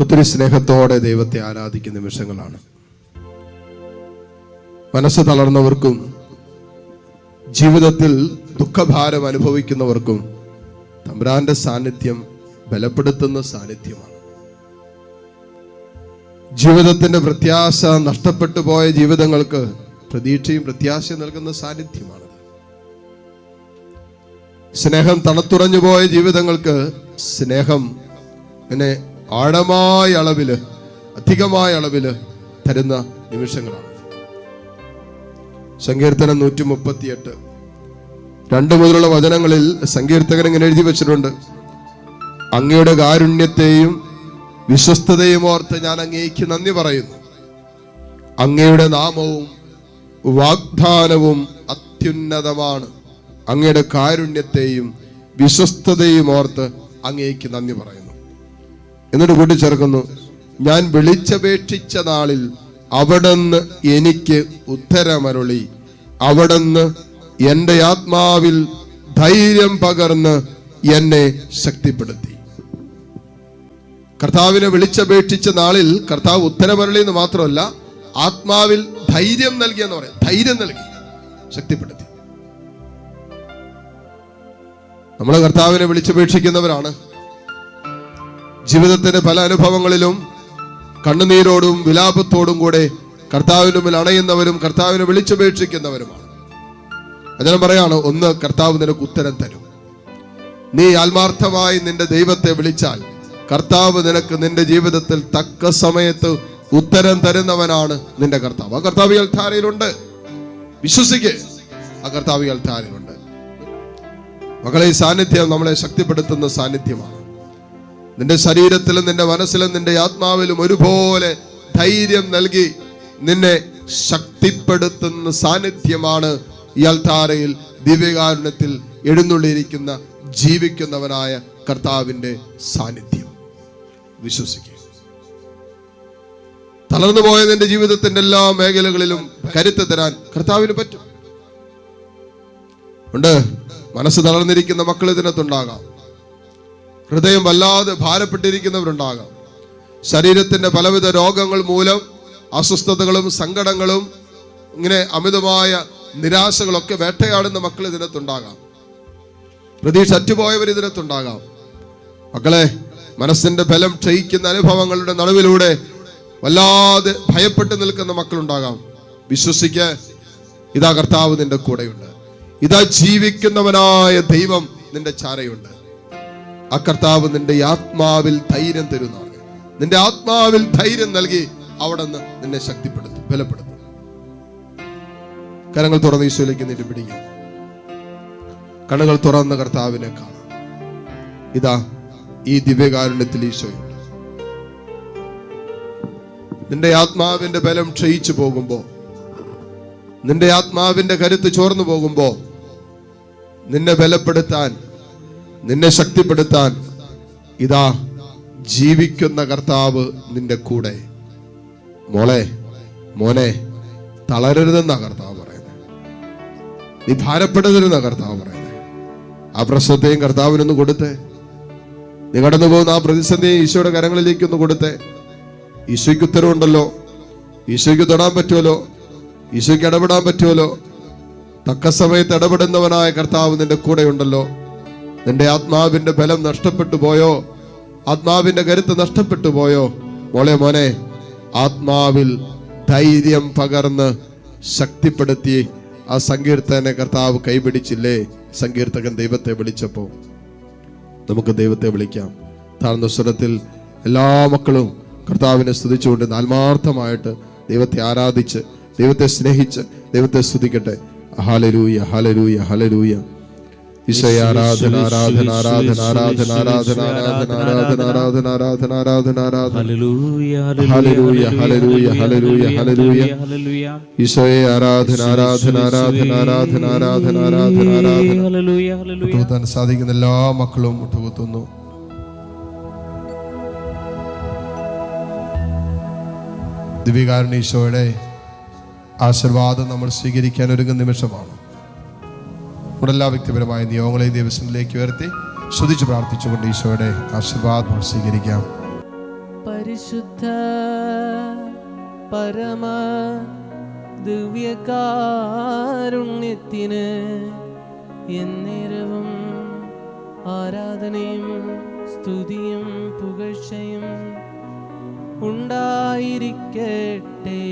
ഒത്തിരി സ്നേഹത്തോടെ ദൈവത്തെ ആരാധിക്കുന്ന നിമിഷങ്ങളാണ്. മനസ്സ് തളർന്നവർക്കും ജീവിതത്തിൽ ദുഃഖഭാരം അനുഭവിക്കുന്നവർക്കും തമ്പുരാന്റെ സാന്നിധ്യം ബലപ്പെടുത്തുന്ന സാന്നിധ്യമാണ്. ജീവിതത്തിന്റെ പ്രത്യാശ നഷ്ടപ്പെട്ടു പോയ ജീവിതങ്ങൾക്ക് പ്രതീക്ഷയും പ്രത്യാശയും നൽകുന്ന സാന്നിധ്യമാണ് സ്നേഹം തണുത്തുറഞ്ഞു പോയ ജീവിതങ്ങൾക്ക് സ്നേഹം പിന്നെ ആഴമായ അളവിൽ അധികമായ അളവിൽ തരുന്ന നിമിഷങ്ങളാണ്. സങ്കീർത്തനം നൂറ്റി മുപ്പത്തിയെട്ട് രണ്ടു മുതലുള്ള വചനങ്ങളിൽ സങ്കീർത്തകൻ ഇങ്ങനെ എഴുതി വെച്ചിട്ടുണ്ട്. അങ്ങയുടെ കാരുണ്യത്തെയും വിശ്വസ്തതയും ഓർത്ത് ഞാൻ അങ്ങേക്ക് നന്ദി പറയുന്നു. അങ്ങയുടെ നാമവും വാഗ്ദാനവും അത്യുന്നതമാണ്. അങ്ങയുടെ കാരുണ്യത്തെയും വിശ്വസ്തതയും ഓർത്ത് അങ്ങേക്ക് നന്ദി പറയുന്നു. എന്നിട്ട് കൂട്ടിച്ചേർക്കുന്നു ഞാൻ വിളിച്ചപേക്ഷിച്ച നാളിൽ അവിടുന്ന് എനിക്ക് ഉത്തരമരുളി അവിടുന്ന് എന്റെ ആത്മാവിൽ ധൈര്യം പകർന്ന് എന്നെ ശക്തിപ്പെടുത്തി. കർത്താവിനെ വിളിച്ചപേക്ഷിച്ച നാളിൽ കർത്താവ് ഉത്തരമരളി എന്ന് മാത്രമല്ല ആത്മാവിൽ ധൈര്യം നൽകി എന്ന് പറയാം. ധൈര്യം നൽകി ശക്തിപ്പെടുത്തി. നമ്മൾ കർത്താവിനെ വിളിച്ചപേക്ഷിക്കുന്നവരാണ്. ജീവിതത്തിന്റെ പല അനുഭവങ്ങളിലും കണ്ണുനീരോടും വിലാപത്തോടും കൂടെ കർത്താവിന് മുമ്പിൽ അണയുന്നവരും കർത്താവിനെ വിളിച്ചപേക്ഷിക്കുന്നവരുമാണ്. അതിനും പറയാണ് ഒന്ന് കർത്താവ് നിനക്ക് ഉത്തരം തരും. നീ ആത്മാർത്ഥമായി നിന്റെ ദൈവത്തെ വിളിച്ചാൽ കർത്താവ് നിനക്ക് നിന്റെ ജീവിതത്തിൽ തക്ക സമയത്ത് ഉത്തരം തരുന്നവനാണ് നിന്റെ കർത്താവ്. ആ കർത്താവ് ധാരയിലുണ്ട് വിശ്വസിക്ക് ആ കർത്താവ് ധാരയിലുണ്ട് മകളെ സാന്നിധ്യം നമ്മളെ ശക്തിപ്പെടുത്തുന്ന സാന്നിധ്യമാണ്. നിന്റെ ശരീരത്തിലും നിന്റെ മനസ്സിലും നിന്റെ ആത്മാവിലും ഒരുപോലെ ധൈര്യം നൽകി നിന്നെ ശക്തിപ്പെടുത്തുന്ന സാന്നിധ്യമാണ് ഈ അൽത്താരയിൽ ദിവ്യകാരുണ്യത്തിൽ എഴുന്നള്ളിയിരിക്കുന്ന ജീവിക്കുന്നവനായ കർത്താവിന്റെ സാന്നിധ്യം. വിശ്വസിക്കുക. തളർന്നു പോയ നിന്റെ ജീവിതത്തിന്റെ എല്ലാ മേഖലകളിലും കരുത്ത് തരാൻ കർത്താവിന് പറ്റും. ഉണ്ട്. മനസ്സ് തളർന്നിരിക്കുന്ന മക്കൾ ഇതിനകത്തുണ്ടാകാം. ഹൃദയം വല്ലാതെ ഭാരപ്പെട്ടിരിക്കുന്നവരുണ്ടാകാം. ശരീരത്തിന്റെ പലവിധ രോഗങ്ങൾ മൂലം അസ്വസ്ഥതകളും സങ്കടങ്ങളും ഇങ്ങനെ അമിതമായ നിരാശകളൊക്കെ വേട്ടയാടുന്ന മക്കൾ ഇതിനകത്തുണ്ടാകാം. പ്രതീക്ഷ അറ്റുപോയവർ ഇതിനകത്തുണ്ടാകാം. മക്കളെ മനസ്സിന്റെ ബലം ക്ഷയിക്കുന്ന അനുഭവങ്ങളുടെ നടുവിലൂടെ വല്ലാതെ ഭയപ്പെട്ട് നിൽക്കുന്ന മക്കളുണ്ടാകാം. വിശ്വസിക്ക് ഇതാ കർത്താവ് നിന്റെ കൂടെയുണ്ട്. ഇതാ ജീവിക്കുന്നവനായ ദൈവം നിന്റെ ചാരയുണ്ട്. ആ കർത്താവ് നിന്റെ ആത്മാവിൽ ധൈര്യം തരുന്നതാണ് നിന്റെ ആത്മാവിൽ ധൈര്യം നൽകി അവിടെ നിന്ന് നിന്നെ ശക്തിപ്പെടുത്തും ബലപ്പെടുത്തും. കരങ്ങൾ തുറന്ന് ഈശോയിലേക്ക് നിന്നെ പിടിക്കും. കണ്ണുകൾ തുറന്ന കർത്താവിനെ കാണാം. ഇതാ ഈ ദിവ്യകാരുണ്യത്തിൽ ഈശോയുണ്ട് നിന്റെ ആത്മാവിന്റെ ബലം ക്ഷയിച്ചു പോകുമ്പോ നിന്റെ ആത്മാവിന്റെ കരുത്ത് ചോർന്നു പോകുമ്പോ നിന്നെ ബലപ്പെടുത്താൻ നിന്നെ ശക്തിപ്പെടുത്താൻ ഇതാ ജീവിക്കുന്ന കർത്താവ് നിന്റെ കൂടെ. മോളെ മോനെ തളരരുതെന്നാ കർത്താവ് പറയുന്നത് നീ ഭാരപ്പെടരുതെന്നാ കർത്താവ് പറയുന്നത് ആ പ്രശ്നത്തെയും കർത്താവിനൊന്ന് കൊടുത്തേ. നീ കടന്നു പോകുന്ന ആ പ്രതിസന്ധിയെ ഈശോയുടെ കരങ്ങളിലേക്ക് ഒന്ന് കൊടുത്തേ. ഈശോയ്ക്ക് ഉത്തരവുണ്ടല്ലോ. ഈശോയ്ക്ക് തൊടാൻ പറ്റുമല്ലോ. ഈശോയ്ക്ക് ഇടപെടാൻ പറ്റുമല്ലോ. തക്ക സമയത്ത് ഇടപെടുന്നവനായ കർത്താവ് നിന്റെ കൂടെ ഉണ്ടല്ലോ നിന്റെ ആത്മാവിന്റെ ബലം നഷ്ടപ്പെട്ടു പോയോ? ആത്മാവിന്റെ കരുത്ത് നഷ്ടപ്പെട്ടു പോയോ? മോളെ മോനെ ആത്മാവിൽ ധൈര്യം പകർന്ന് ശക്തിപ്പെടുത്തി ആ സങ്കീർത്തനെ കർത്താവ് കൈപിടിച്ചില്ലേ? സങ്കീർത്തകൻ ദൈവത്തെ വിളിച്ചപ്പോ നമുക്ക് ദൈവത്തെ വിളിക്കാം. താഴ്ന്ന സ്വരത്തിൽ എല്ലാ മക്കളും കർത്താവിനെ സ്തുതിച്ചുകൊണ്ട് ആത്മാർത്ഥമായിട്ട് ദൈവത്തെ ആരാധിച്ച് ദൈവത്തെ സ്നേഹിച്ച് ദൈവത്തെ സ്തുതിക്കട്ടെ. ഹലരൂയ ഹലരൂയ ഹലരൂയ ഈശോയെ ആരാധന ആരാധന ആരാധന ആരാധന ആരാധന ആരാധന ആരാധന ആരാധന ഈശോയെ ആരാധന ആരാധന ആരാധന ആരാധന ആരാധന ആരാധന ആരാധന മുട്ടുകുത്താൻ സാധിക്കുന്ന എല്ലാ മക്കളും മുട്ടുകുത്തുന്നു ദിവ്യകാരുണ്യ ഈശോയുടെ ആശീർവാദം നമ്മൾ സ്വീകരിക്കാൻ ഒരുങ്ങുന്ന നിമിഷമാണ് കൂടെല്ലാ വ്യക്തിപരമായ നിയോഗങ്ങളെ ദിവസങ്ങളിലേക്ക് ഉയർത്തി സ്തുതിച്ച് പ്രാർത്ഥിച്ചുകൊണ്ട് ഈശോയുടെ ആശീർവാദം സ്വീകരിക്കാം. പരിശുദ്ധ പരമ ദിവ്യകാരുണ്യത്തിന് എന്നേരവും ആരാധനയും സ്തുതിയും പുകഴ്ചയും ഉണ്ടായിരിക്കട്ടെ.